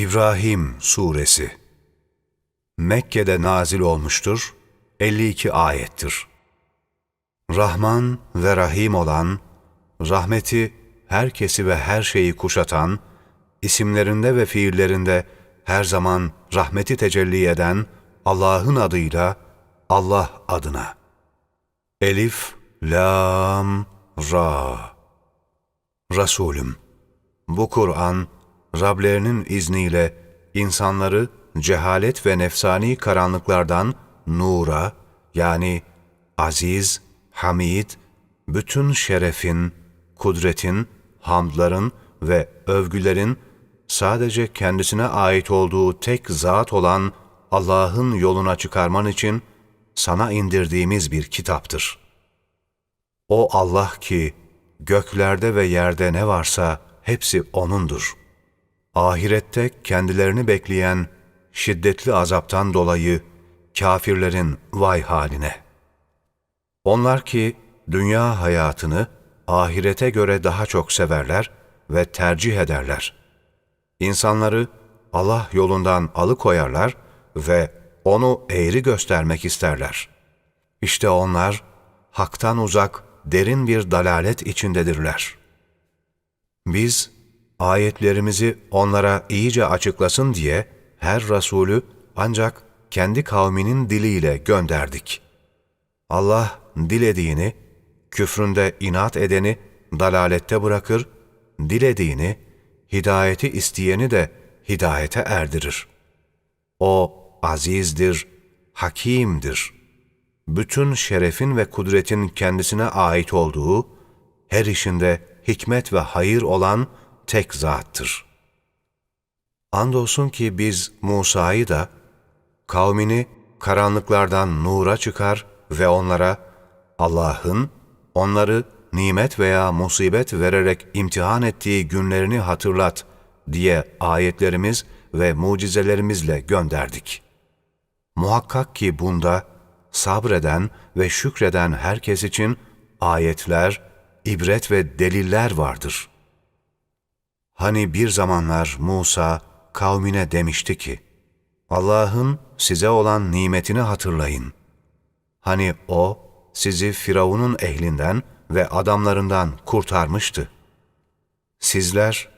İbrahim Suresi Mekke'de nazil olmuştur, 52 ayettir. Rahman ve Rahim olan, rahmeti herkesi ve her şeyi kuşatan, isimlerinde ve fiillerinde her zaman rahmeti tecelli eden Allah'ın adıyla Allah adına. Elif, Lam, Ra. Resulüm, bu Kur'an, Rablerinin izniyle insanları cehalet ve nefsani karanlıklardan nura, yani aziz, hamid, bütün şerefin, kudretin, hamdların ve övgülerin sadece kendisine ait olduğu tek zat olan Allah'ın yoluna çıkarman için sana indirdiğimiz bir kitaptır. O Allah ki göklerde ve yerde ne varsa hepsi O'nundur. Ahirette kendilerini bekleyen şiddetli azaptan dolayı kafirlerin vay haline. Onlar ki dünya hayatını ahirete göre daha çok severler ve tercih ederler. İnsanları Allah yolundan alıkoyarlar ve onu eğri göstermek isterler. İşte onlar haktan uzak, derin bir dalalet içindedirler. Biz ayetlerimizi onlara iyice açıklasın diye her Resulü ancak kendi kavminin diliyle gönderdik. Allah dilediğini, küfründe inat edeni dalalette bırakır, dilediğini, hidayeti isteyeni de hidayete erdirir. O azizdir, hakimdir. Bütün şerefin ve kudretin kendisine ait olduğu, her işinde hikmet ve hayır olan tek zattır. Andolsun ki biz Musa'yı da, kavmini karanlıklardan nura çıkar ve onlara Allah'ın onları nimet veya musibet vererek imtihan ettiği günlerini hatırlat diye ayetlerimiz ve mucizelerimizle gönderdik. Muhakkak ki bunda sabreden ve şükreden herkes için ayetler, ibret ve deliller vardır. Hani bir zamanlar Musa kavmine demişti ki, Allah'ın size olan nimetini hatırlayın. Hani O sizi Firavun'un ehlinden ve adamlarından kurtarmıştı. Sizler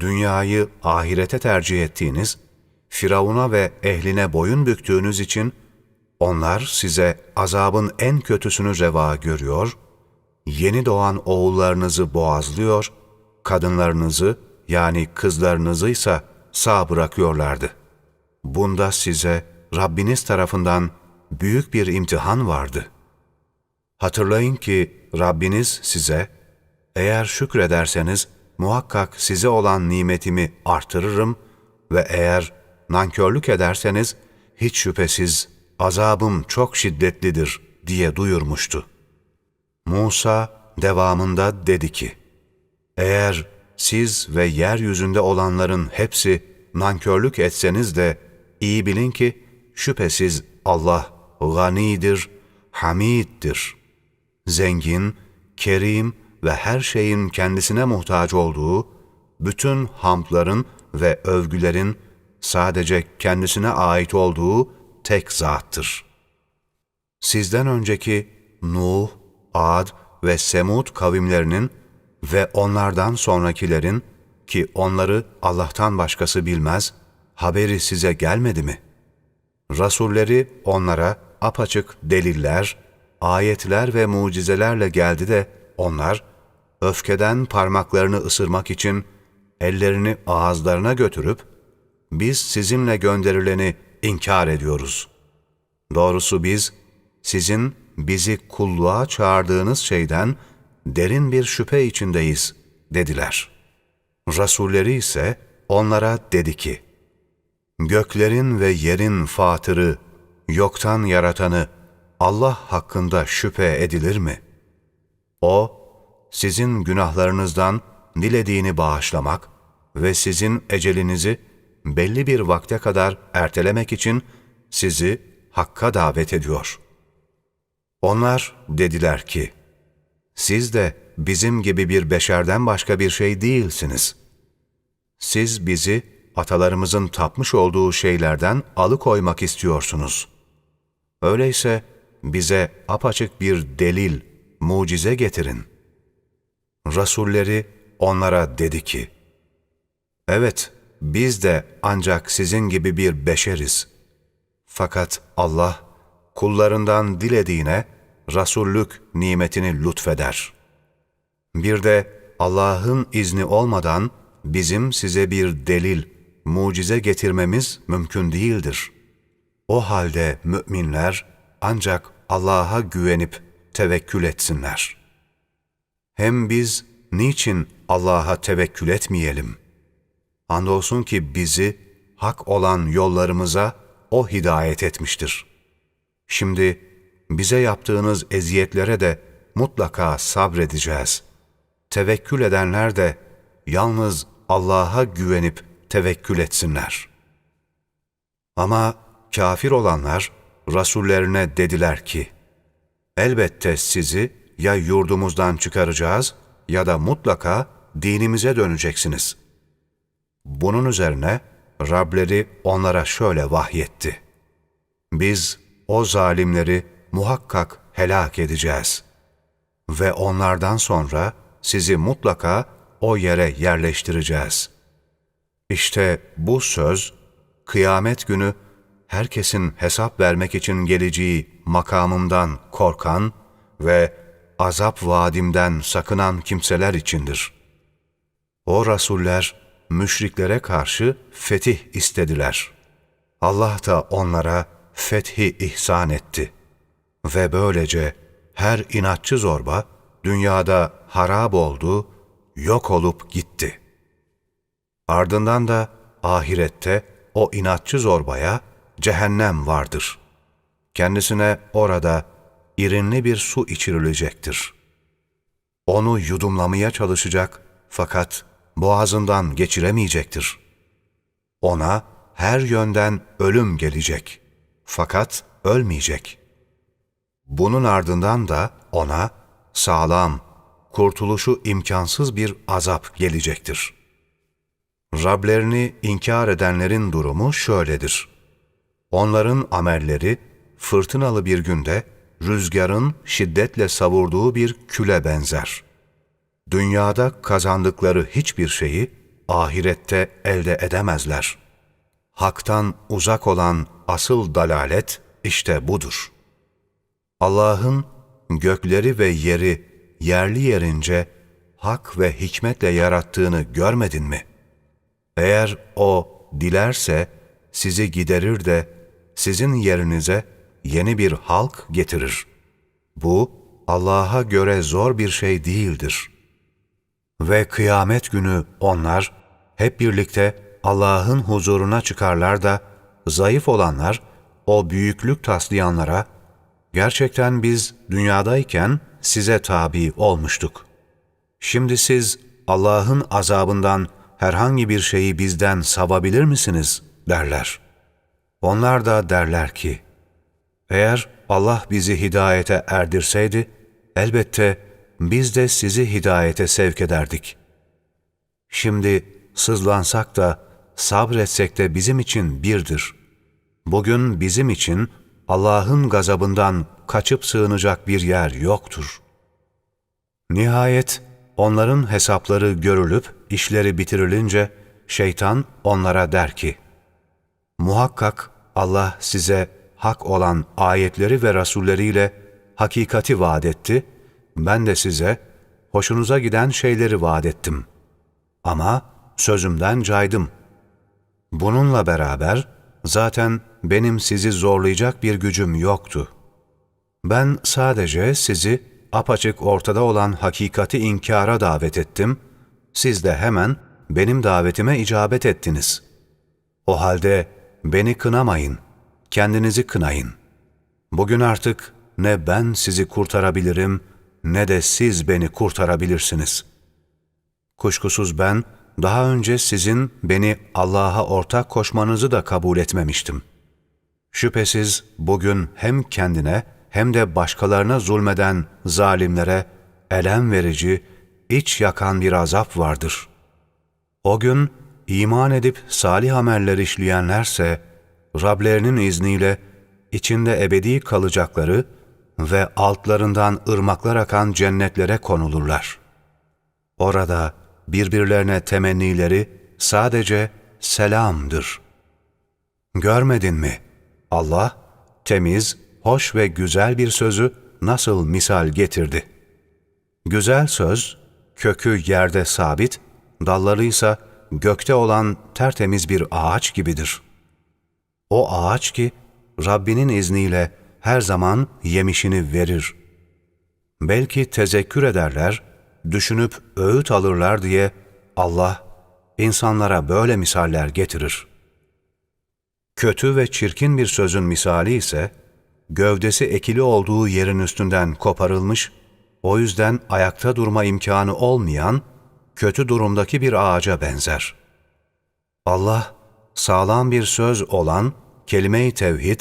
dünyayı ahirete tercih ettiğiniz, Firavun'a ve ehline boyun büktüğünüz için onlar size azabın en kötüsünü reva görüyor, yeni doğan oğullarınızı boğazlıyor, kadınlarınızı yani kızlarınızı ise sağ bırakıyorlardı. Bunda size Rabbiniz tarafından büyük bir imtihan vardı. Hatırlayın ki Rabbiniz size, eğer şükrederseniz muhakkak size olan nimetimi artırırım ve eğer nankörlük ederseniz hiç şüphesiz azabım çok şiddetlidir diye duyurmuştu. Musa devamında dedi ki, eğer siz ve yeryüzünde olanların hepsi nankörlük etseniz de iyi bilin ki şüphesiz Allah ganidir, hamiddir. Zengin, kerim ve her şeyin kendisine muhtaç olduğu, bütün hamdların ve övgülerin sadece kendisine ait olduğu tek zattır. Sizden önceki Nuh, Ad ve Semud kavimlerinin ve onlardan sonrakilerin ki onları Allah'tan başkası bilmez, haberi size gelmedi mi? Rasulleri onlara apaçık deliller, ayetler ve mucizelerle geldi de onlar, öfkeden parmaklarını ısırmak için ellerini ağızlarına götürüp, biz sizinle gönderileni inkar ediyoruz. Doğrusu biz, sizin bizi kulluğa çağırdığınız şeyden derin bir şüphe içindeyiz, dediler. Rasulleri ise onlara dedi ki, Göklerin ve yerin fatırı, yoktan yaratanı Allah hakkında şüphe edilir mi? O, sizin günahlarınızdan dilediğini bağışlamak ve sizin ecelinizi belli bir vakte kadar ertelemek için sizi Hakk'a davet ediyor. Onlar dediler ki, siz de bizim gibi bir beşerden başka bir şey değilsiniz. Siz bizi atalarımızın tapmış olduğu şeylerden alıkoymak istiyorsunuz. Öyleyse bize apaçık bir delil, mucize getirin. Rasulleri onlara dedi ki, Evet, biz de ancak sizin gibi bir beşeriz. Fakat Allah, kullarından dilediğine rasullük nimetini lütfeder. Bir de Allah'ın izni olmadan bizim size bir delil, mucize getirmemiz mümkün değildir. O halde müminler ancak Allah'a güvenip tevekkül etsinler. Hem biz niçin Allah'a tevekkül etmeyelim? Andolsun ki bizi hak olan yollarımıza O hidayet etmiştir. Şimdi bize yaptığınız eziyetlere de mutlaka sabredeceğiz. Tevekkül edenler de yalnız Allah'a güvenip tevekkül etsinler. Ama kafir olanlar rasullerine dediler ki, elbette sizi ya yurdumuzdan çıkaracağız ya da mutlaka dinimize döneceksiniz. Bunun üzerine Rableri onlara şöyle vahyetti. Biz o zalimleri muhakkak helak edeceğiz. Ve onlardan sonra sizi mutlaka o yere yerleştireceğiz. İşte bu söz, kıyamet günü herkesin hesap vermek için geleceği makamımdan korkan ve azap vaadimden sakınan kimseler içindir. O rasuller müşriklere karşı fetih istediler. Allah da onlara fethi ihsan etti. Ve böylece her inatçı zorba dünyada harap oldu, yok olup gitti. Ardından da ahirette o inatçı zorbaya cehennem vardır. Kendisine orada irinli bir su içirilecektir. Onu yudumlamaya çalışacak fakat boğazından geçiremeyecektir. Ona her yönden ölüm gelecek fakat ölmeyecek. Bunun ardından da ona sağlam, kurtuluşu imkansız bir azap gelecektir. Rablerini inkar edenlerin durumu şöyledir. Onların amelleri fırtınalı bir günde rüzgarın şiddetle savurduğu bir küle benzer. Dünyada kazandıkları hiçbir şeyi ahirette elde edemezler. Hak'tan uzak olan asıl dalalet işte budur. Allah'ın gökleri ve yeri yerli yerince hak ve hikmetle yarattığını görmedin mi? Eğer O dilerse sizi giderir de sizin yerinize yeni bir halk getirir. Bu Allah'a göre zor bir şey değildir. Ve kıyamet günü onlar hep birlikte Allah'ın huzuruna çıkarlar da zayıf olanlar o büyüklük taslayanlara gerçekten biz dünyadayken size tabi olmuştuk. Şimdi siz Allah'ın azabından herhangi bir şeyi bizden savabilir misiniz? derler. Onlar da derler ki, eğer Allah bizi hidayete erdirseydi, elbette biz de sizi hidayete sevk ederdik. Şimdi sızlansak da, sabretsek de bizim için birdir. Bugün bizim için Allah'ın gazabından kaçıp sığınacak bir yer yoktur. Nihayet onların hesapları görülüp işleri bitirilince şeytan onlara der ki, Muhakkak Allah size hak olan ayetleri ve rasulleriyle hakikati vaat etti, ben de size hoşunuza giden şeyleri vaat ettim. Ama sözümden caydım. Bununla beraber zaten benim sizi zorlayacak bir gücüm yoktu. Ben sadece sizi apaçık ortada olan hakikati inkara davet ettim, siz de hemen benim davetime icabet ettiniz. O halde beni kınamayın, kendinizi kınayın. Bugün artık ne ben sizi kurtarabilirim ne de siz beni kurtarabilirsiniz. Kuşkusuz ben daha önce sizin beni Allah'a ortak koşmanızı da kabul etmemiştim. Şüphesiz bugün hem kendine hem de başkalarına zulmeden zalimlere elem verici, iç yakan bir azap vardır. O gün İman edip salih ameller işleyenlerse, Rablerinin izniyle içinde ebedi kalacakları ve altlarından ırmaklar akan cennetlere konulurlar. Orada birbirlerine temennileri sadece selamdır. Görmedin mi? Allah temiz, hoş ve güzel bir sözü nasıl misal getirdi? Güzel söz, kökü yerde sabit, dalları ise gökte olan tertemiz bir ağaç gibidir. O ağaç ki Rabbinin izniyle her zaman yemişini verir. Belki tezekkür ederler, düşünüp öğüt alırlar diye Allah insanlara böyle misaller getirir. Kötü ve çirkin bir sözün misali ise, gövdesi ekili olduğu yerin üstünden koparılmış, o yüzden ayakta durma imkanı olmayan, kötü durumdaki bir ağaca benzer. Allah, sağlam bir söz olan kelime-i tevhid,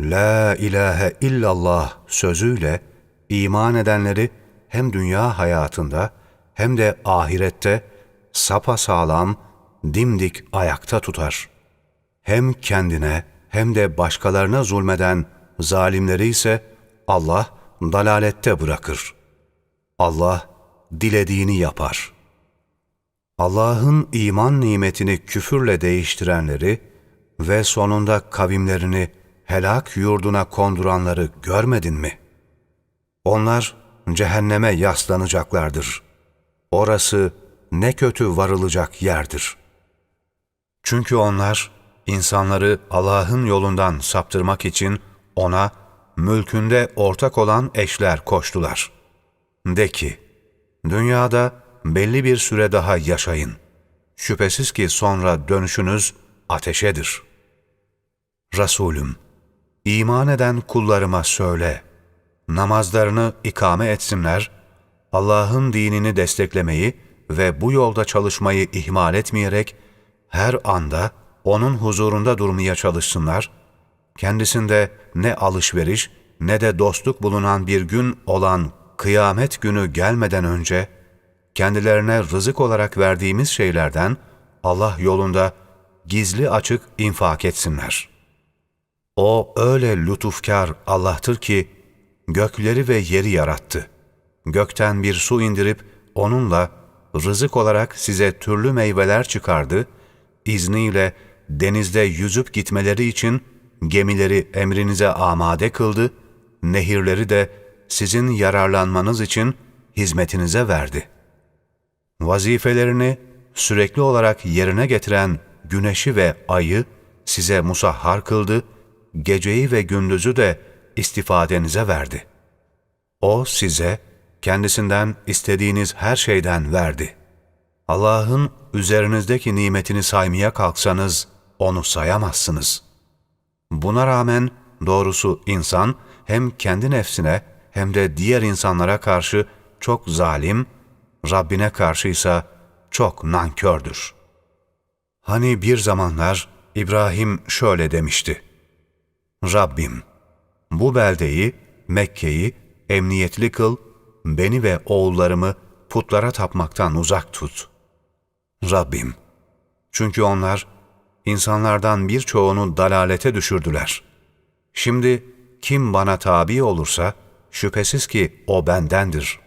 La ilahe illallah sözüyle iman edenleri hem dünya hayatında hem de ahirette sapa sağlam, dimdik ayakta tutar. Hem kendine hem de başkalarına zulmeden zalimleri ise Allah dalalette bırakır. Allah dilediğini yapar. Allah'ın iman nimetini küfürle değiştirenleri ve sonunda kavimlerini helak yurduna konduranları görmedin mi? Onlar cehenneme yaslanacaklardır. Orası ne kötü varılacak yerdir. Çünkü onlar insanları Allah'ın yolundan saptırmak için ona mülkünde ortak olan eşler koştular. De ki, dünyada belli bir süre daha yaşayın. Şüphesiz ki sonra dönüşünüz ateşedir. Resulüm, iman eden kullarıma söyle, namazlarını ikame etsinler, Allah'ın dinini desteklemeyi ve bu yolda çalışmayı ihmal etmeyerek her anda O'nun huzurunda durmaya çalışsınlar, kendisinde ne alışveriş ne de dostluk bulunan bir gün olan kıyamet günü gelmeden önce, kendilerine rızık olarak verdiğimiz şeylerden Allah yolunda gizli açık infak etsinler. O öyle lütufkar Allah'tır ki, gökleri ve yeri yarattı. Gökten bir su indirip onunla rızık olarak size türlü meyveler çıkardı, izniyle denizde yüzüp gitmeleri için gemileri emrinize amade kıldı, nehirleri de sizin yararlanmanız için hizmetinize verdi. Vazifelerini sürekli olarak yerine getiren güneşi ve ayı size musahhar kıldı, geceyi ve gündüzü de istifadenize verdi. O size kendisinden istediğiniz her şeyden verdi. Allah'ın üzerinizdeki nimetini saymaya kalksanız onu sayamazsınız. Buna rağmen doğrusu insan hem kendi nefsine hem de diğer insanlara karşı çok zalim, Rabbine karşıysa çok nankördür. Hani bir zamanlar İbrahim şöyle demişti. Rabbim, bu beldeyi, Mekke'yi emniyetli kıl, beni ve oğullarımı putlara tapmaktan uzak tut. Rabbim, çünkü onlar insanlardan birçoğunu dalalete düşürdüler. Şimdi kim bana tabi olursa, şüphesiz ki o bendendir.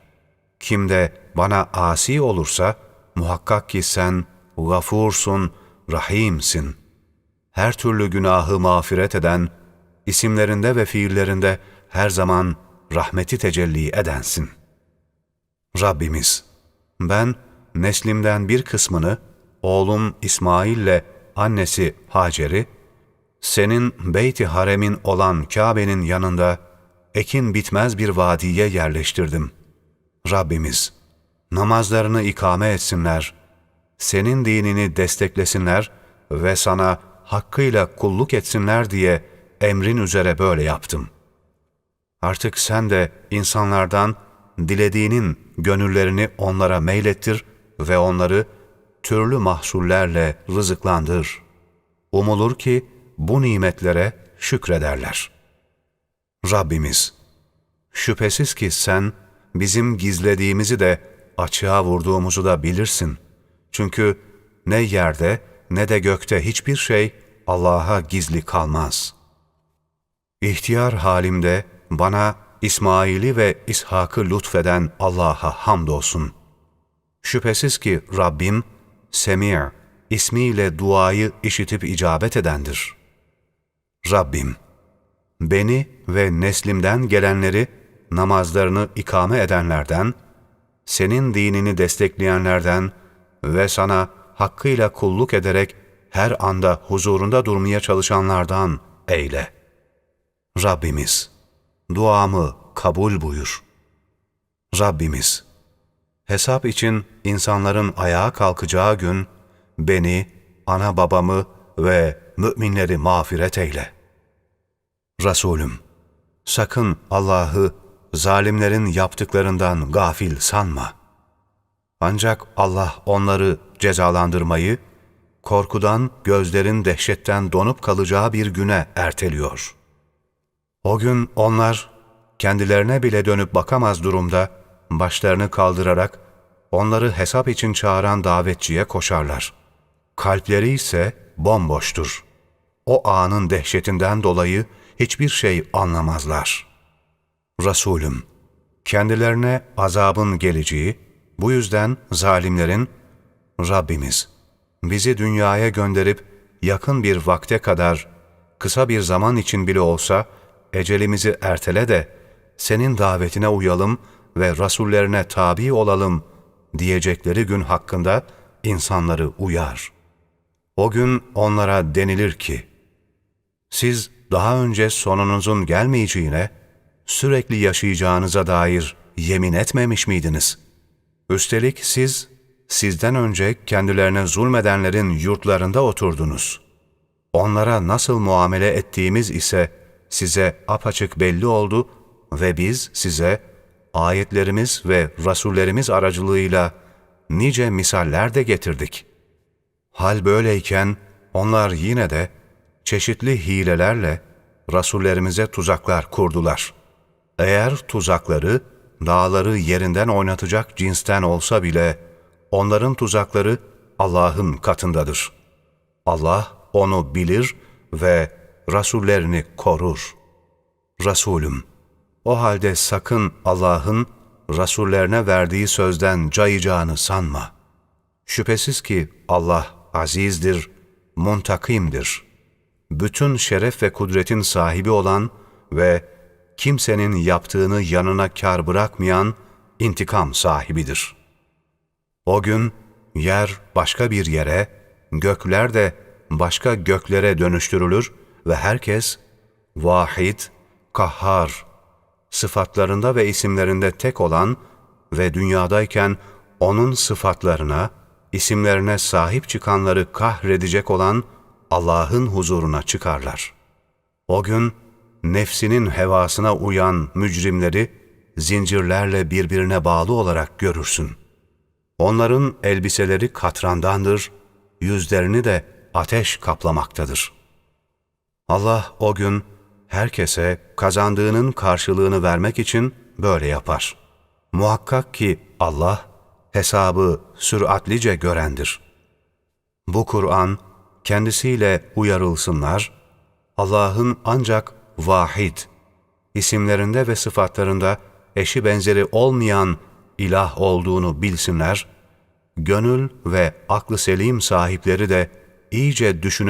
Kim de bana asi olursa, muhakkak ki sen gafursun, rahimsin. Her türlü günahı mağfiret eden, isimlerinde ve fiillerinde her zaman rahmeti tecelli edensin. Rabbimiz, ben neslimden bir kısmını, oğlum İsmail ile annesi Hacer'i, senin beyti haremin olan Kabe'nin yanında ekin bitmez bir vadiye yerleştirdim. Rabbimiz, namazlarını ikame etsinler, senin dinini desteklesinler ve sana hakkıyla kulluk etsinler diye emrin üzere böyle yaptım. Artık sen de insanlardan dilediğinin gönüllerini onlara meylettir ve onları türlü mahsullerle rızıklandır. Umulur ki bu nimetlere şükrederler. Rabbimiz, şüphesiz ki sen bizim gizlediğimizi de açığa vurduğumuzu da bilirsin. Çünkü ne yerde ne de gökte hiçbir şey Allah'a gizli kalmaz. İhtiyar halimde bana İsmail'i ve İshak'ı lütfeden Allah'a hamdolsun. Şüphesiz ki Rabbim, Semir, ismiyle duayı işitip icabet edendir. Rabbim, beni ve neslimden gelenleri namazlarını ikame edenlerden, senin dinini destekleyenlerden ve sana hakkıyla kulluk ederek her anda huzurunda durmaya çalışanlardan eyle. Rabbimiz, duamı kabul buyur. Rabbimiz, hesap için insanların ayağa kalkacağı gün, beni, ana babamı ve müminleri mağfiret eyle. Resulüm, sakın Allah'ı zalimlerin yaptıklarından gafil sanma. Ancak Allah onları cezalandırmayı, korkudan gözlerin dehşetten donup kalacağı bir güne erteliyor. O gün onlar kendilerine bile dönüp bakamaz durumda başlarını kaldırarak onları hesap için çağıran davetçiye koşarlar. Kalpleri ise bomboştur. O anın dehşetinden dolayı hiçbir şey anlamazlar. Resulüm, kendilerine azabın geleceği, bu yüzden zalimlerin, Rabbimiz, bizi dünyaya gönderip yakın bir vakte kadar, kısa bir zaman için bile olsa, ecelimizi ertele de, senin davetine uyalım ve rasullerine tabi olalım diyecekleri gün hakkında insanları uyar. O gün onlara denilir ki, siz daha önce sonunuzun gelmeyeceğine, sürekli yaşayacağınıza dair yemin etmemiş miydiniz? Üstelik siz, sizden önce kendilerine zulmedenlerin yurtlarında oturdunuz. Onlara nasıl muamele ettiğimiz ise size apaçık belli oldu ve biz size ayetlerimiz ve rasullerimiz aracılığıyla nice misaller de getirdik. Hal böyleyken onlar yine de çeşitli hilelerle rasullerimize tuzaklar kurdular. Eğer tuzakları dağları yerinden oynatacak cinsten olsa bile onların tuzakları Allah'ın katındadır. Allah onu bilir ve rasullerini korur. Resulüm, o halde sakın Allah'ın rasullerine verdiği sözden cayacağını sanma. Şüphesiz ki Allah azizdir, muntakimdir. Bütün şeref ve kudretin sahibi olan ve kimsenin yaptığını yanına kar bırakmayan intikam sahibidir. O gün yer başka bir yere, gökler de başka göklere dönüştürülür ve herkes vahid, kahhar, sıfatlarında ve isimlerinde tek olan ve dünyadayken onun sıfatlarına, isimlerine sahip çıkanları kahredecek olan Allah'ın huzuruna çıkarlar. O gün nefsinin hevasına uyan mücrimleri zincirlerle birbirine bağlı olarak görürsün. Onların elbiseleri katrandandır, yüzlerini de ateş kaplamaktadır. Allah o gün herkese kazandığının karşılığını vermek için böyle yapar. Muhakkak ki Allah hesabı süratlice görendir. Bu Kur'an kendisiyle uyarılsınlar, Allah'ın ancak vahid, isimlerinde ve sıfatlarında eşi benzeri olmayan ilah olduğunu bilsinler, gönül ve aklı selim sahipleri de iyice düşünüp